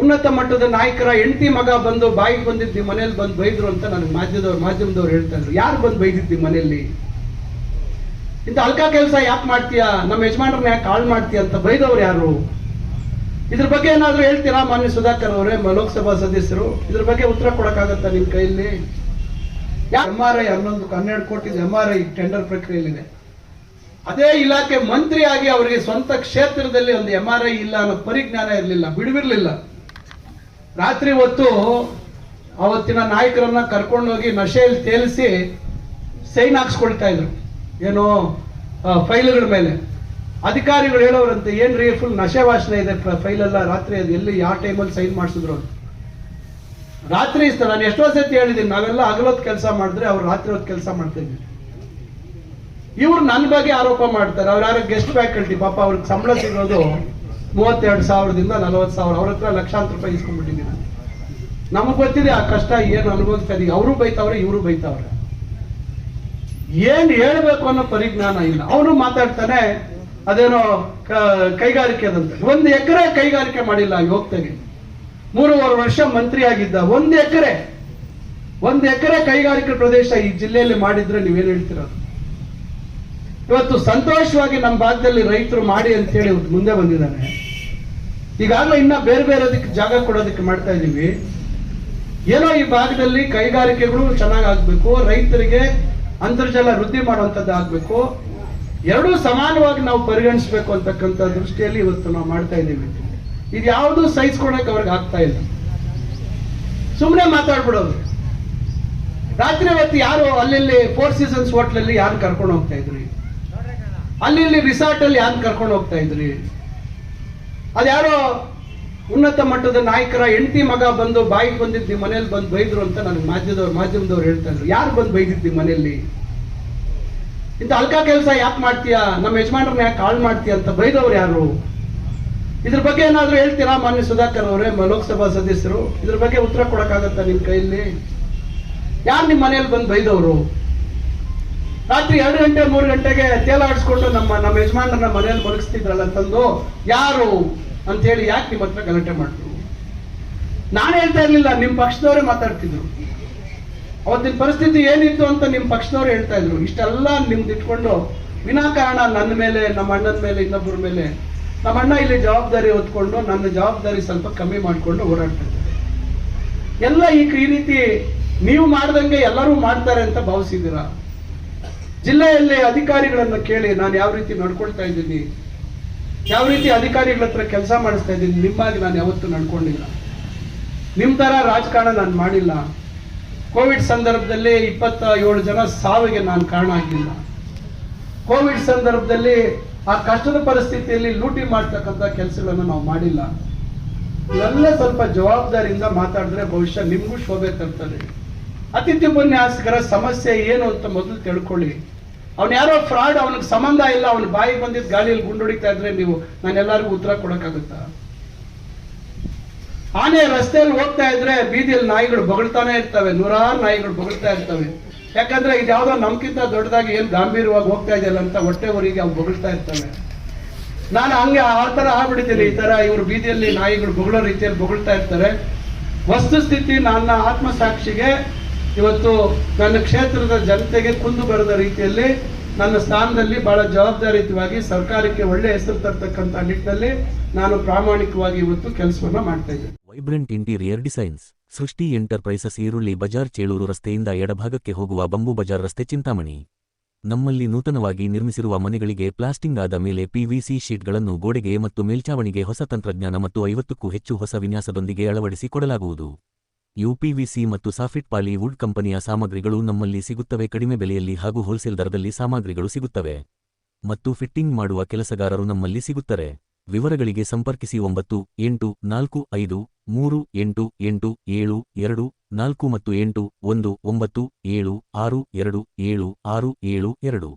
ಉನ್ನತ ಮಟ್ಟದ ನಾಯಕರ ಹೆಂಡತಿ ಮಗ ಬಂದು ಬಾಯಿಗೆ ಬಂದಿದ್ದು ಮನೇಲಿ ಬಂದು ಬೈದ್ರು ಅಂತ ನನಗೆ ಮಾಧ್ಯಮದವ್ರು ಮಾಧ್ಯಮದವ್ರು ಹೇಳ್ತಾ ಇದ್ರು. ಯಾರು ಬಂದು ಬೈದಿದ್ದು ಮನೆಯಲ್ಲಿ ಇಂಥ ಅಲ್ಕ ಕೆಲಸ ಯಾಕೆ ಮಾಡ್ತೀಯಾ? ನಮ್ಮ ಯಜಮಾನ್ರನ್ನ ಯಾಕೆ ಕಾಲ್ ಮಾಡ್ತೀಯ ಅಂತ ಬೈದವ್ರು ಯಾರು? ಇದ್ರ ಬಗ್ಗೆ ಏನಾದರೂ ಹೇಳ್ತೀರಾ ಮಾನ್ಯ ಸುಧಾಕರ್ ಅವರೇ ಲೋಕಸಭಾ ಸದಸ್ಯರು? ಇದ್ರ ಬಗ್ಗೆ ಉತ್ತರ ಕೊಡಕ್ಕಾಗತ್ತಾ ನಿಮ್ಮ ಕೈಯಲ್ಲಿ? ಎಂ ಆರ್ ಐ ಹನ್ನೊಂದು ಹನ್ನೆರಡು ಕೋಟಿ ಎಂ ಆರ್ ಐ ಟೆಂಡರ್ ಪ್ರಕ್ರಿಯೆಯಲ್ಲಿದೆ. ಅದೇ ಇಲಾಖೆ ಮಂತ್ರಿಯಾಗಿ ಅವರಿಗೆ ಸ್ವಂತ ಕ್ಷೇತ್ರದಲ್ಲಿ ಒಂದು ಎಂ ಆರ್ ಐ ಇಲ್ಲ ಅನ್ನೋ ಪರಿಜ್ಞಾನ ಇರಲಿಲ್ಲ, ಬಿಡುವಿರ್ಲಿಲ್ಲ. ರಾತ್ರಿ ಹೊತ್ತು ಅವತ್ತಿನ ನಾಯಕರನ್ನ ಕರ್ಕೊಂಡೋಗಿ ನಶೆಯಲ್ಲಿ ತೇಲಿಸಿ ಸೈನ್ ಹಾಕ್ಸ್ಕೊಳ್ತಾ ಇದ್ರು. ಏನೋ ಫೈಲ್ಗಳ ಮೇಲೆ. ಅಧಿಕಾರಿಗಳು ಹೇಳೋರಂತೆ, ಏನ್ರಿ ಫುಲ್ ನಶೆ ವಾಸನೆ ಇದೆ ಫೈಲ್ ಎಲ್ಲ ರಾತ್ರಿ ಅದು ಎಲ್ಲಿ, ಯಾವ ಟೈಮಲ್ಲಿ ಸೈನ್ ಮಾಡಿಸಿದ್ರು ರಾತ್ರಿ ಇಷ್ಟ, ನಾನು ಎಷ್ಟೋ ಸತಿ ಹೇಳಿದ್ದೀನಿ, ನಾವೆಲ್ಲ ಹಗಲೊತ್ತು ಕೆಲಸ ಮಾಡಿದ್ರೆ ಅವ್ರು ರಾತ್ರಿ ಹೊತ್ತು ಕೆಲಸ ಮಾಡ್ತಾ ಇದ್ವಿ. ಇವ್ರು ನನ್ನ ಬಗ್ಗೆ ಆರೋಪ ಮಾಡ್ತಾರೆ. ಅವ್ರು ಯಾರು ಗೆಸ್ಟ್ ಫ್ಯಾಕಲ್ಟಿ ಪಾಪ ಅವ್ರಿಗೆ ಸಂಬಳ ಸಿಗೋದು ಮೂವತ್ತೆರಡು ಸಾವಿರದಿಂದ ನಲವತ್ತು ಸಾವಿರ. ಅವ್ರ ಹತ್ರ ಲಕ್ಷಾಂತರ ರೂಪಾಯಿ ಇಸ್ಕೊಂಡ್ಬಿಟ್ಟಿದ್ದೀನಿ ನಮಗೆ ಗೊತ್ತಿದೆ ಆ ಕಷ್ಟ ಏನು ಅನುಭವಿಸ್ತಾ ಇದೀವಿ. ಅವರು ಬೈತಾವ್ರೆ, ಇವರು ಬೈತಾವ್ರೆ. ಏನ್ ಹೇಳ್ಬೇಕು ಅನ್ನೋ ಪರಿಜ್ಞಾನ ಇಲ್ಲ. ಅವನು ಮಾತಾಡ್ತಾನೆ, ಅದೇನೋ ಕ- ಕೈಗಾರಿಕೆ ಅದಂತೆ. ಒಂದು ಎಕರೆ ಕೈಗಾರಿಕೆ ಮಾಡಿಲ್ಲ ಯೋಗ್ತಗೆ ಮೂರುವರೆ ವರ್ಷ ಮಂತ್ರಿ ಆಗಿದ್ದ. ಒಂದು ಎಕರೆ ಒಂದು ಎಕರೆ ಕೈಗಾರಿಕೆ ಪ್ರದೇಶ ಈ ಜಿಲ್ಲೆಯಲ್ಲಿ ಮಾಡಿದ್ರೆ ನೀವೇನು ಹೇಳ್ತೀರ? ಇವತ್ತು ಸಂತೋಷವಾಗಿ ನಮ್ಮ ಭಾಗದಲ್ಲಿ ರೈತರು ಮಾಡಿ ಅಂತ ಹೇಳಿ ಮುಂದೆ ಬಂದಿದ್ದಾನೆ ಈಗಾಗಲೇ ಇನ್ನ ಬೇರೆ ಬೇರೆ ಅದಕ್ಕೆ ಜಾಗ ಕೊಡೋದಕ್ಕೆ ಮಾಡ್ತಾ ಇದ್ದೀವಿ ಏನೋ ಈ ಭಾಗದಲ್ಲಿ ಕೈಗಾರಿಕೆಗಳು ಚೆನ್ನಾಗಿ ಆಗ್ಬೇಕು ರೈತರಿಗೆ ಅಂತರ್ಜಲ ವೃದ್ಧಿ ಮಾಡುವಂಥದ್ದು ಆಗಬೇಕು. ಎರಡೂ ಸಮಾನವಾಗಿ ನಾವು ಪರಿಗಣಿಸಬೇಕು ಅಂತಕ್ಕಂಥ ದೃಷ್ಟಿಯಲ್ಲಿ ಇವತ್ತು ನಾವು ಮಾಡ್ತಾ ಇದ್ದೀವಿ ಇದು ಯಾವುದು ಸಹಿಸ್ಕೊಳಕ್ ಅವ್ರಿಗೆ ಆಗ್ತಾ ಇಲ್ಲ. ಸುಮ್ಮನೆ ಮಾತಾಡ್ಬಿಡೋದು. ರಾತ್ರಿ ಹೊತ್ತು ಯಾರು ಅಲ್ಲಿ ಫೋರ್ ಸೀಸನ್ಸ್ ಹೋಟ್ಲಲ್ಲಿ ಯಾರು ಕರ್ಕೊಂಡು ಹೋಗ್ತಾ ಇದ್ರಿ ಅಲ್ಲಿ ಇಲ್ಲಿ ರಿಸಾರ್ಟ್ ಅಲ್ಲಿ ಯಾರು ಕರ್ಕೊಂಡು ಹೋಗ್ತಾ ಇದ್ರಿ? ಅದ್ಯಾರೋ ಉನ್ನತ ಮಟ್ಟದ ನಾಯಕರ ಹೆಂಡತಿ ಮಗ ಬಂದು ಬಾಯಿಗೆ ಬಂದಿದ್ದು ನಿಮ್ಮ ಮನೇಲಿ ಬಂದು ಬೈದ್ರು ಅಂತ ನನಗೆ ಮಾಧ್ಯಮದವ್ರು ಮಾಧ್ಯಮದವ್ರು ಹೇಳ್ತಾ ಇದ್ರು. ಯಾರು ಬಂದು ಬೈದಿದ್ದು ಮನೆಯಲ್ಲಿ ಇಂಥ ಅಲ್ಕಾ ಕೆಲಸ ಯಾಕೆ ಮಾಡ್ತೀಯಾ? ನಮ್ಮ ಯಜಮಾನ್ರನ್ನ ಯಾಕೆ ಹಾಳು ಮಾಡ್ತೀಯ ಅಂತ ಬೈದವ್ರು ಯಾರು? ಇದ್ರ ಬಗ್ಗೆ ಏನಾದರೂ ಹೇಳ್ತೀರಾ ಮಾನ್ಯ ಸುಧಾಕರ್ ಅವರೇ ಲೋಕಸಭಾ ಸದಸ್ಯರು? ಇದ್ರ ಬಗ್ಗೆ ಉತ್ತರ ಕೊಡೋಕ್ಕಾಗತ್ತಾ ನಿಮ್ಮ ಕೈಯಲ್ಲಿ ಯಾರು ನಿಮ್ಮ ಮನೆಯಲ್ಲಿ ಬಂದು ಬೈದವರು? ರಾತ್ರಿ ಎರಡು ಗಂಟೆ, ಮೂರು ಗಂಟೆಗೆ ತೇಲಾಡಿಸ್ಕೊಂಡು ನಮ್ಮ ನಮ್ಮ ಯಜಮಾನರನ್ನ ಮನೆಯಲ್ಲಿ ಮಲಗಿಸ್ತಿದ್ರಲ್ಲ ತಂದು, ಯಾರು ಅಂತ ಹೇಳಿ ಯಾಕೆ ನಿಮ್ಮ ಹತ್ರ ಗಲಾಟೆ ಮಾಡಿದ್ರು ನಾನು ಹೇಳ್ತಾ ಇರ್ಲಿಲ್ಲ, ನಿಮ್ಮ ಪಕ್ಷದವರೇ ಮಾತಾಡ್ತಿದ್ರು. ಅವತ್ತಿನ ಪರಿಸ್ಥಿತಿ ಏನಿತ್ತು ಅಂತ ನಿಮ್ಮ ಪಕ್ಷದವ್ರು ಹೇಳ್ತಾ ಇದ್ರು. ಇಷ್ಟೆಲ್ಲ ನಿಮ್ದು ಇಟ್ಕೊಂಡು ವಿನಾಕಾರಣ ನನ್ನ ಮೇಲೆ, ನಮ್ಮ ಅಣ್ಣನ ಮೇಲೆ, ಇನ್ನೊಬ್ಬರ ಮೇಲೆ, ನಮ್ಮ ಅಣ್ಣ ಇಲ್ಲಿ ಜವಾಬ್ದಾರಿ ಹೊತ್ಕೊಂಡು ನನ್ನ ಜವಾಬ್ದಾರಿ ಸ್ವಲ್ಪ ಕಮ್ಮಿ ಮಾಡಿಕೊಂಡು ಓಡಾಡ್ತಾ ಇದ್ದಾರೆ. ಎಲ್ಲ ಈ ರೀತಿ ನೀವು ಮಾಡ್ದಂಗೆ ಎಲ್ಲರೂ ಮಾಡ್ತಾರೆ ಅಂತ ಭಾವಿಸಿದ್ದೀರಾ? ಜಿಲ್ಲೆಯಲ್ಲಿ ಅಧಿಕಾರಿಗಳನ್ನು ಕೇಳಿ ನಾನು ಯಾವ ರೀತಿ ನಡ್ಕೊಳ್ತಾ ಇದ್ದೀನಿ, ಯಾವ ರೀತಿ ಅಧಿಕಾರಿಗಳ ಹತ್ರ ಕೆಲಸ ಮಾಡಿಸ್ತಾ ಇದ್ದೀನಿ, ನಿಮ್ಮಾಗಿ ನಾನು ಯಾವತ್ತೂ ನಡ್ಕೊಂಡಿಲ್ಲ. ನಿಮ್ಮ ತರ ರಾಜಕಾರಣ ನಾನು ಮಾಡಿಲ್ಲ. ಕೋವಿಡ್ ಸಂದರ್ಭದಲ್ಲಿ ಇಪ್ಪತ್ತ ಏಳು ಜನ ಸಾವಿಗೆ ನಾನು ಕಾರಣ ಆಗಿಲ್ಲ. ಕೋವಿಡ್ ಸಂದರ್ಭದಲ್ಲಿ ಆ ಕಷ್ಟದ ಪರಿಸ್ಥಿತಿಯಲ್ಲಿ ಲೂಟಿ ಮಾಡ್ತಕ್ಕಂಥ ಕೆಲಸಗಳನ್ನು ನಾವು ಮಾಡಿಲ್ಲ. ಇವೆಲ್ಲ ಸ್ವಲ್ಪ ಜವಾಬ್ದಾರಿಯಿಂದ ಮಾತಾಡಿದ್ರೆ ಬಹುಶಃ ನಿಮಗೂ ಶೋಭೆ ತರ್ತದೆ. ಅತಿಥಿ ಉಪನ್ಯಾಸಕರ ಸಮಸ್ಯೆ ಏನು ಅಂತ ಮೊದಲು ತಿಳ್ಕೊಳ್ಳಿ. ಅವ್ನು ಯಾರೋ ಫ್ರಾಡ್, ಅವನಿಗೆ ಸಂಬಂಧ ಇಲ್ಲ, ಅವನ ಬಾಯಿಗೆ ಬಂದಿದ್ದ ಗಾಳಿಯಲ್ಲಿ ಗುಂಡೊಡಿತಾ ಇದ್ರೆ ನೀವು ನಾನು ಎಲ್ಲರಿಗೂ ಉತ್ತರ ಕೊಡಕ್ಕಾಗುತ್ತಾ? ಆನೆ ರಸ್ತೆಯಲ್ಲಿ ಹೋಗ್ತಾ ಇದ್ರೆ ಬೀದಿಯಲ್ಲಿ ನಾಯಿಗಳು ಬೊಗಳ್ತಾನೆ ಇರ್ತವೆ, ನೂರಾರು ನಾಯಿಗಳು ಬೊಗಳ್ತಾ ಇರ್ತವೆ. ಯಾಕಂದ್ರೆ ಇದು ಯಾವ್ದೋ ನಮ್ಗಿಂತ ದೊಡ್ಡದಾಗಿ ಏನು ಗಾಂಭೀರ್ಯವಾಗಿ ಹೋಗ್ತಾ ಇದೆಯಲ್ಲ ಅಂತ ಹೊಟ್ಟೆ ಊರಿಗೆ ಅವು ಬೊಗಳ್ತಾ ಇರ್ತವೆ. ನಾನು ಹಂಗೆ ಆ ಥರ ಆಗ್ಬಿಡ್ತೀನಿ ಈ ಥರ ಇವ್ರು ಬೀದಿಯಲ್ಲಿ ನಾಯಿಗಳು ಬೊಗಳೋ ರೀತಿಯಲ್ಲಿ ಬೊಗಳ್ತಾ ಇರ್ತಾರೆ. ವಸ್ತುಸ್ಥಿತಿ ನನ್ನ ಆತ್ಮಸಾಕ್ಷಿಗೆ ಇವತ್ತು ನನ್ನ ಕ್ಷೇತ್ರದ ಜನತೆಗೆ ಕುಂದು ಬರದ ರೀತಿಯಲ್ಲಿ ನನ್ನ ಸ್ಥಾನದಲ್ಲಿ ಬಹಳ ಜವಾಬ್ದಾರಿಯುತವಾಗಿ ಸರ್ಕಾರಕ್ಕೆ ಒಳ್ಳೆ ಹೆಸರು ತರ್ತಕ್ಕಂಥ ನಿಟ್ಟಿನಲ್ಲಿ ನಾನು ಪ್ರಾಮಾಣಿಕವಾಗಿ ಇವತ್ತು ಕೆಲಸವನ್ನ ಮಾಡ್ತಾ ಇದ್ದೇನೆ. Vibrant interior designs Srishti enterprises Eerulli Bazaar Chelur ರಸ್ತೆಯಿಂದ ಎಡಭಾಗಕ್ಕೆ ಹೋಗುವ ಬಂಬು ಬಜಾರ್ ರಸ್ತೆ ಚಿಂತಾಮಣಿ. ನಮ್ಮಲ್ಲಿ ನೂತನವಾಗಿ ನಿರ್ಮಿಸಿರುವ ಮನೆಗಳಿಗೆ ಪ್ಲಾಸ್ಟಿಂಗ್ ಆದ ಮೇಲೆ ಪಿವಿಸಿ ಶೀಟ್ಗಳನ್ನು ಗೋಡೆಗೆ ಮತ್ತು ಮೇಲ್ಚಾವಣಿಗೆ ಹೊಸ ತಂತ್ರಜ್ಞಾನ ಮತ್ತು ಐವತ್ತಕ್ಕೂ ಹೆಚ್ಚು ಹೊಸ ವಿನ್ಯಾಸದೊಂದಿಗೆ ಅಳವಡಿಸಿ ಕೊಡಲಾಗುವುದು. ಯುಪಿವಿಸಿ ಮತ್ತು ಸಾಫಿಟ್ ಪಾಲಿವುಡ್ ಕಂಪನಿಯ ಸಾಮಗ್ರಿಗಳು ನಮ್ಮಲ್ಲಿ ಸಿಗುತ್ತವೆ. ಕಡಿಮೆ ಬೆಲೆಯಲ್ಲಿ ಹಾಗೂ ಹೋಲ್ಸೇಲ್ ದರದಲ್ಲಿ ಸಾಮಗ್ರಿಗಳು ಸಿಗುತ್ತವೆ ಮತ್ತು ಫಿಟ್ಟಿಂಗ್ ಮಾಡುವ ಕೆಲಸಗಾರರು ನಮ್ಮಲ್ಲಿ ಸಿಗುತ್ತಾರೆ. ವಿವರಗಳಿಗೆ ಸಂಪರ್ಕಿಸಿ. ಒಂಬತ್ತು, ಎಂಟು, ನಾಲ್ಕು, ಐದು, ಮೂರು, ಎಂಟು ಎಂಟು, ಏಳು, ಎರಡು, ನಾಲ್ಕು ಮತ್ತು ಎಂಟು, ಒಂದು, ಒಂಬತ್ತು, ಏಳು, ಆರು, ಎರಡು, ಏಳು, ಆರು, ಏಳು, ಎರಡು.